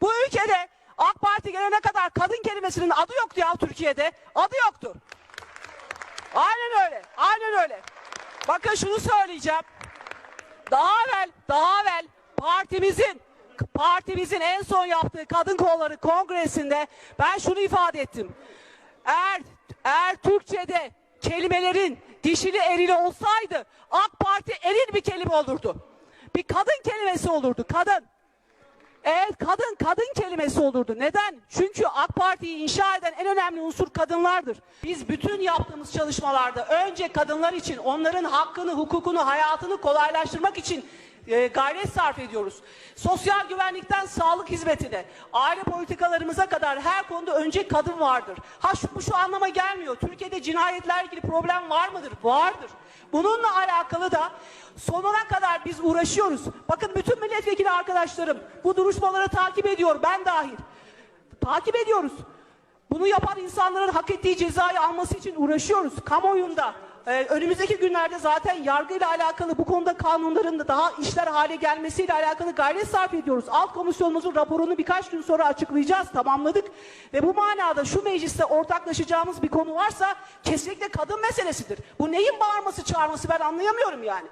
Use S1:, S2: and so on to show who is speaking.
S1: Bu ülkede AK Parti gelene kadar kadın kelimesinin adı yoktu ya Türkiye'de. Adı yoktu. Aynen öyle. Aynen öyle. Bakın şunu söyleyeceğim. Daha evvel, daha evvel partimizin partimizin en son yaptığı kadın kolları kongresinde ben şunu ifade ettim. Eğer eğer Türkçe'de kelimelerin dişili erili olsaydı AK Parti eril bir kelime olurdu. Bir kadın kelimesi olurdu. Kadın. Evet kadın kadın kelimesi olurdu. Neden? Çünkü AK Parti'yi inşa eden en önemli unsur kadınlardır. Biz bütün yaptığımız çalışmalarda önce kadınlar için onların hakkını, hukukunu, hayatını kolaylaştırmak için e, gayret sarf ediyoruz. Sosyal güvenlikten sağlık hizmetine, aile politikalarımıza kadar her konuda önce kadın vardır. Ha şu, bu şu anlama gelmiyor. Türkiye'de cinayetler ilgili problem var mıdır? Vardır. Bununla alakalı da sonuna kadar biz uğraşıyoruz. Bakın bütün milletvekili arkadaşlarım bu duruşmaları takip ediyor ben dahil. Takip ediyoruz. Bunu yapan insanların hak ettiği cezayı alması için uğraşıyoruz. Kamuoyunda e, önümüzdeki günlerde zaten yargıyla alakalı bu konuda kanunların da daha işler hale gelmesiyle alakalı gayret sarf ediyoruz. Alt komisyonumuzun raporunu birkaç gün sonra açıklayacağız, tamamladık. Ve bu manada şu mecliste ortaklaşacağımız bir konu varsa kesinlikle kadın meselesidir. Bu neyin bağırması çağırması ben anlayamıyorum yani.